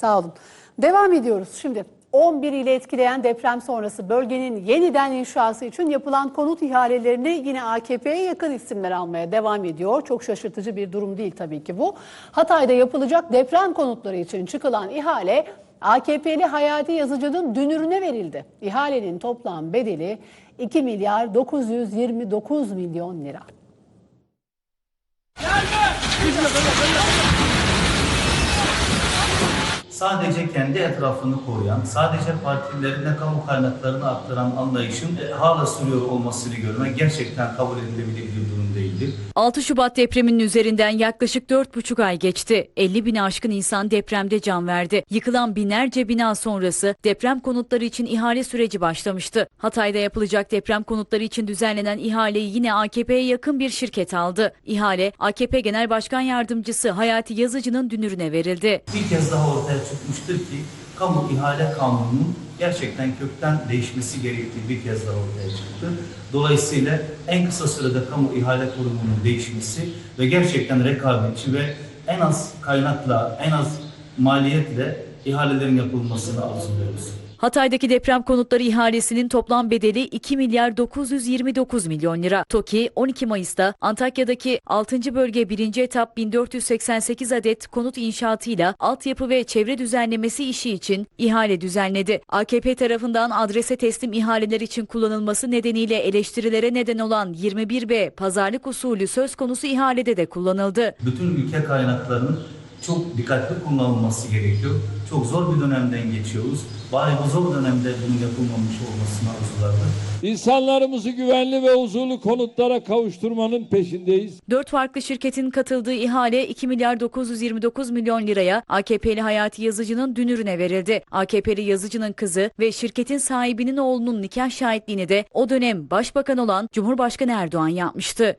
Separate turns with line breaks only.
Sağ olun. Devam ediyoruz. Şimdi 11 ile etkileyen deprem sonrası bölgenin yeniden inşası için yapılan konut ihalelerini yine AKP'ye yakın isimler almaya devam ediyor. Çok şaşırtıcı bir durum değil tabii ki bu. Hatay'da yapılacak deprem konutları için çıkılan ihale AKP'li Hayati Yazıcı'nın dünürüne verildi. İhalenin toplam bedeli 2 milyar 929 milyon lira.
Sadece kendi etrafını koruyan, sadece partilerine kamu kaynaklarını aktaran anlayışın e, hala sürüyor olmasını görmek gerçekten kabul edilebilir bir durum değildir.
6 Şubat depreminin üzerinden yaklaşık 4,5 ay geçti. 50 bin aşkın insan depremde can verdi. Yıkılan binlerce bina sonrası deprem konutları için ihale süreci başlamıştı. Hatay'da yapılacak deprem konutları için düzenlenen ihaleyi yine AKP'ye yakın bir şirket aldı. İhale AKP Genel Başkan Yardımcısı Hayati Yazıcı'nın dünürüne verildi.
Bir kez daha ortaya çıkmıştır ki kamu ihale kanununun gerçekten kökten değişmesi gerektiği bir kez daha ortaya çıktı. Dolayısıyla en kısa sürede kamu ihale kurumunun değişmesi ve gerçekten rekabetçi ve en az kaynakla, en az maliyetle ihalelerin yapılmasını arzuluyoruz.
Hatay'daki deprem konutları ihalesinin toplam bedeli 2 milyar 929 milyon lira. TOKİ 12 Mayıs'ta Antakya'daki 6. bölge 1. etap 1488 adet konut inşaatıyla altyapı ve çevre düzenlemesi işi için ihale düzenledi. AKP tarafından adrese teslim ihaleler için kullanılması nedeniyle eleştirilere neden olan 21B pazarlık usulü söz konusu ihalede de kullanıldı.
bütün ülke kaynaklarının çok dikkatli kullanılması gerekiyor. Çok zor bir dönemden geçiyoruz. Bari bu zor dönemde bunun yapılmamış olmasını arzulardım.
İnsanlarımızı güvenli ve huzurlu konutlara kavuşturmanın peşindeyiz.
Dört farklı şirketin katıldığı ihale 2 milyar 929 milyon liraya AKP'li Hayati Yazıcı'nın dünürüne verildi. AKP'li Yazıcı'nın kızı ve şirketin sahibinin oğlunun nikah şahitliğini de o dönem başbakan olan Cumhurbaşkanı Erdoğan yapmıştı.